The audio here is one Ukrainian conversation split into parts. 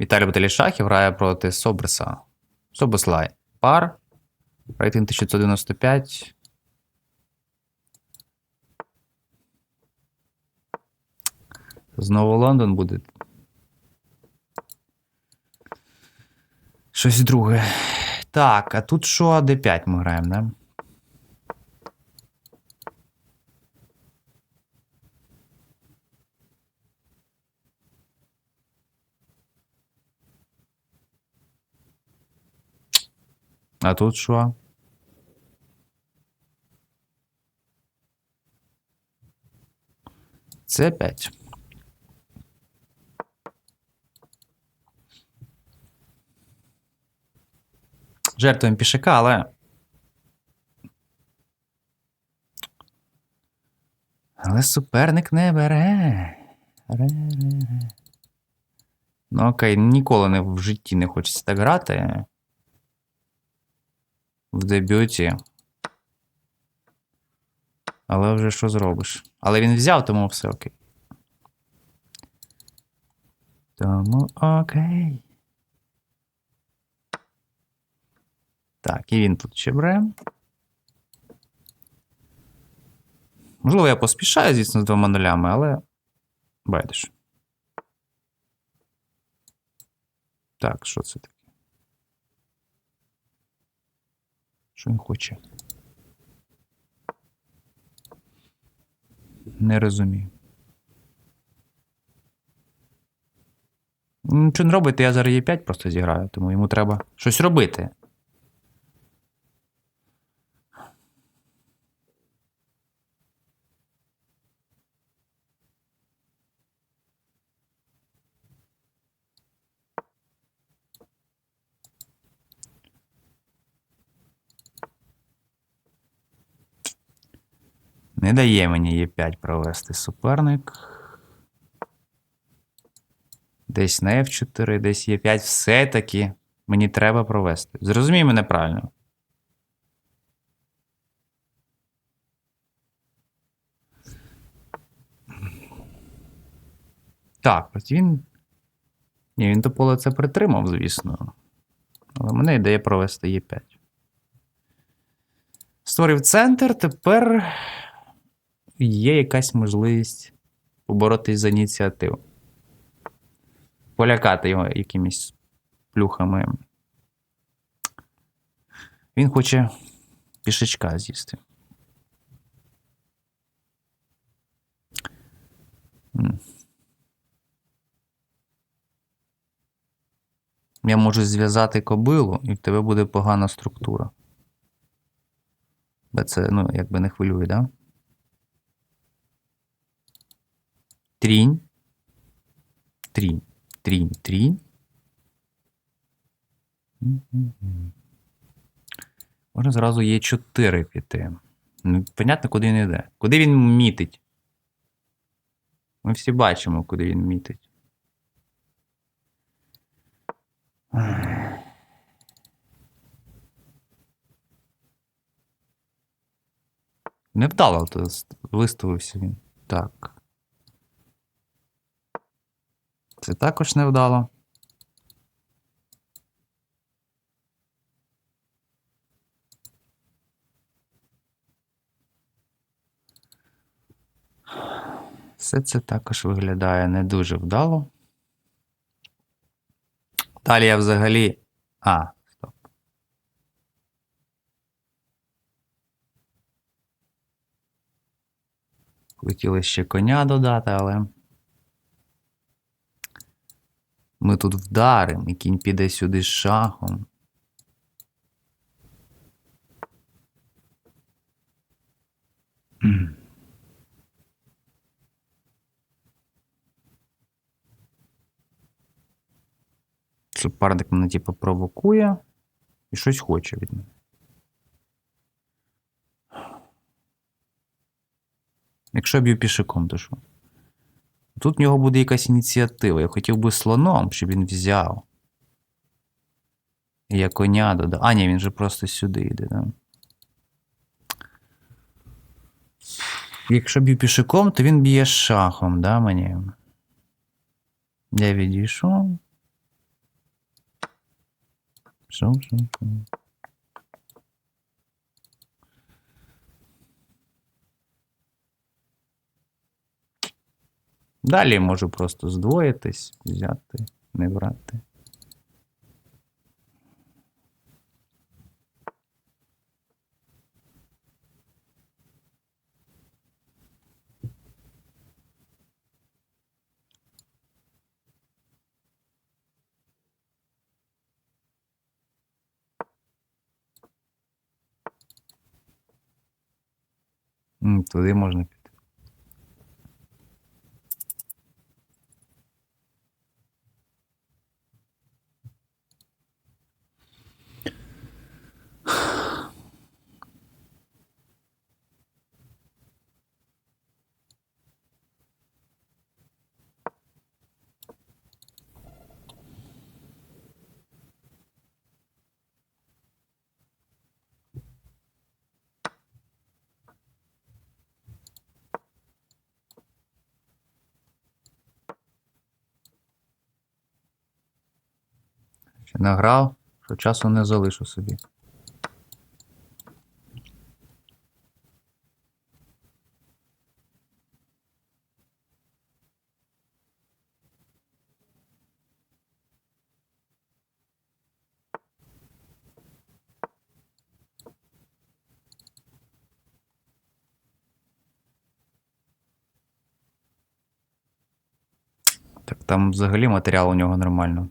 Віталій Баталішахів грає проти Собреса. Собеслай. Пар. Рейтинг 1995. Знову Лондон буде. Щось друге. Так, а тут що D5 ми граємо, да? А тут що? Це 5. Жертвуємо пішака, але. Але суперник не бере. Ну окей, ніколи не в житті не хочеться так грати. В дебюті. Але вже що зробиш? Але він взяв, тому все окей. Тому окей. Так, і він тут ще бере. Можливо, я поспішаю, звісно, з двома нулями, але. Байдеш. Так, що це таке? Що він хоче? Не розумію. Нічого не робити, я зараз Е5 просто зіграю, тому йому треба щось робити. Не дає мені Е5 провести суперник. Десь на F4, десь Е5. Все-таки мені треба провести. Зрозумій мене правильно. Так, він. Ні, він то поле це притримав, звісно. Але мене ідея провести Е5. Створив центр, тепер є якась можливість поборотись за ініціативу. Полякати його якимись плюхами. Він хоче пішечка з'їсти. Я можу зв'язати кобилу, і в тебе буде погана структура. Бо це, ну, якби не хвилює, да? Трінь. Трінь. Трінь, трінь. Можна зразу є 4 піти. Ну, понятно, куди він йде. Куди він мітить? Ми всі бачимо, куди він мітить. Невдало виставився він. Так. Це також невдало. Все це також виглядає не дуже вдало. Далі я взагалі. А, стоп. Хотіли ще коня додати, але. Ми тут вдаримо, і кінь піде сюди з шахом. Суперник мене типу провокує і щось хоче від мене. Якщо б'ю пішаком, то що? Тут в нього буде якась ініціатива. Я хотів би слоном, щоб він взяв. Я коня додав. А, ні, він же просто сюди йде. Да? Якщо б'ю пішиком, то він б'є шахом, да, мені? Я відійшов. Шов, шов, шов. Далі можу просто здвоїтись, взяти, не брати. Туди можна піти. Ще награв, що часу не залишу собі. Так там взагалі матеріал у нього нормально.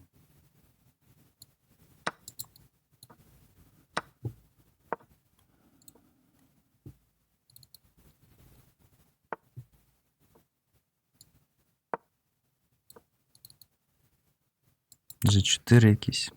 G4 якісь.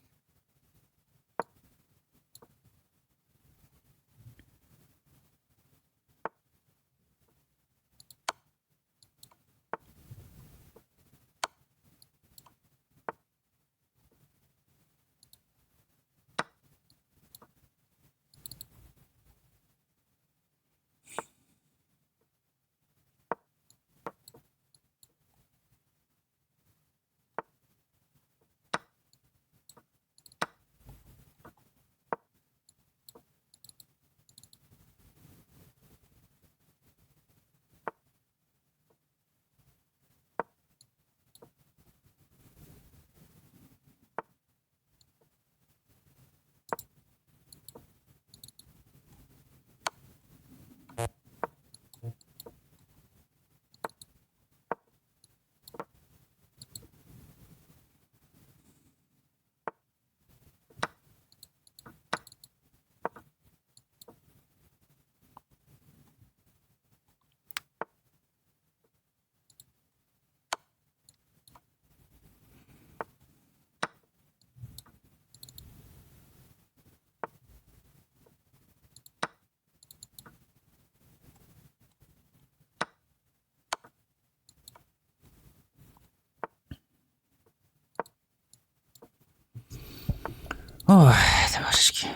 Ой, товаришки.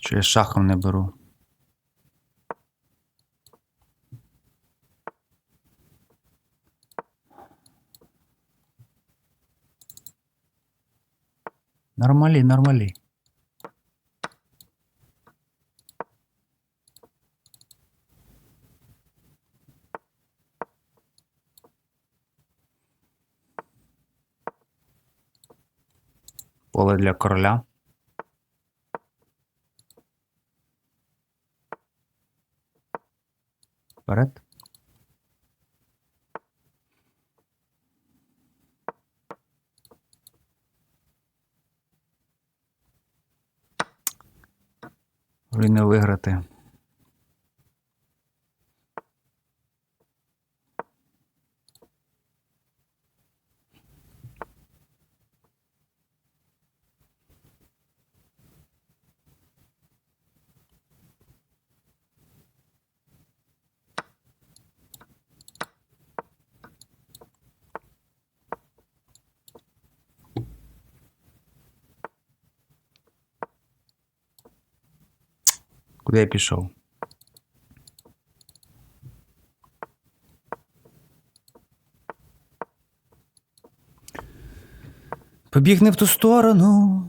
Що я шахом не беру? Нормалі, нормалі. Поле для короля. Вперед. Куди я пішов? Побіг не в ту сторону.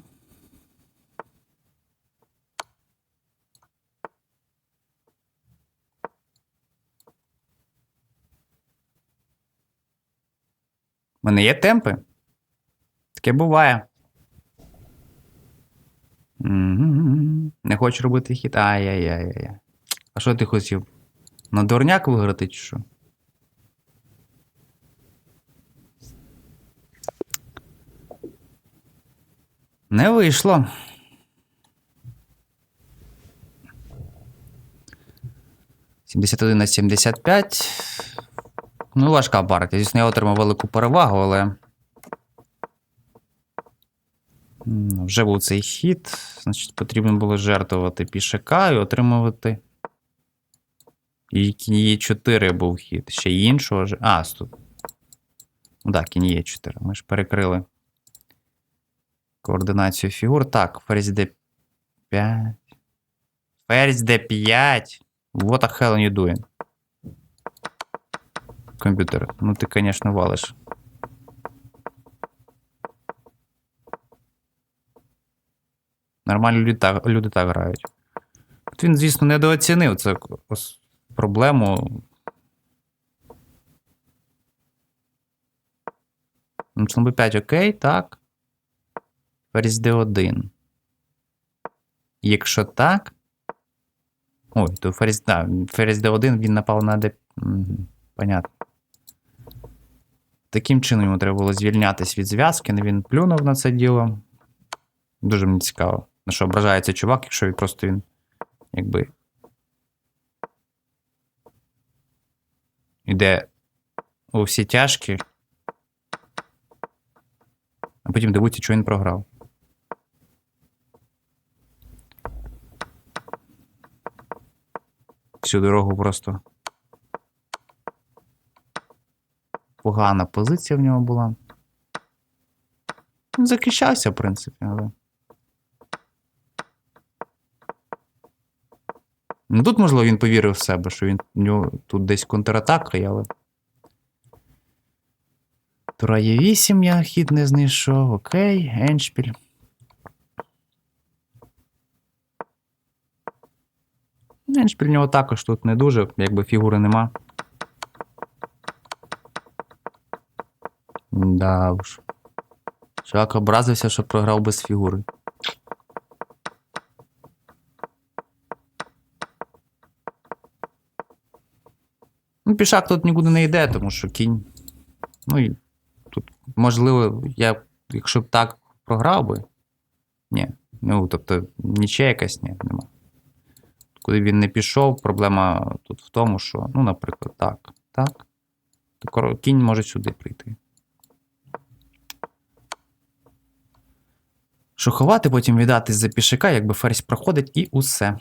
У мене є темпи? Таке буває. Не хочу робити хід. Ай-яй-яй-яй. А що ти хотів? На дурняк виграти чи що? Не вийшло. Сімдесят один на 75. Ну, важка партія. Звісно, я отримав велику перевагу, але. Вже був цей хід. Значить, потрібно було жертвувати пішака і отримувати. І кінь є 4 був хід. Ще іншого. ж- А, стоп. Ну так, кінь є 4. Ми ж перекрили координацію фігур. Так, ферзь d5. Ферзь d5. What the hell you doing? Комп'ютер. Ну ти, звісно, валиш. Нормальні люди так, люди так грають. От він, звісно, недооцінив ос- проблему. Ну, слон b5 окей, так. Ферзь d1. Якщо так. Ой, то ферзь, да, ферзь d1 він напав на d. Понятно. Таким чином йому треба було звільнятись від зв'язки, але він плюнув на це діло. Дуже мені цікаво. На що ображається чувак, якщо він просто він якби. Іде у всі тяжкі. А потім дивується, що він програв. Всю дорогу просто. Погана позиція в нього була. Він захищався, в принципі, але. Ну тут, можливо, він повірив в себе, що він у нього тут десь контратака, але. Тура є 8, я хід не знайшов. Окей, Еншпіль. Еншпіль в нього також тут не дуже, якби фігури нема. Да уж. Чувак образився, що програв без фігури. Ну, пішак тут нікуди не йде, тому що кінь. Ну і тут, можливо, я, якщо б так програв би. Ні. Ну, тобто, нічия якась ні, нема. Куди він не пішов, проблема тут в тому, що, ну, наприклад, так, так. То кінь може сюди прийти. Що ховати, потім віддати за пішака, якби ферзь проходить, і усе.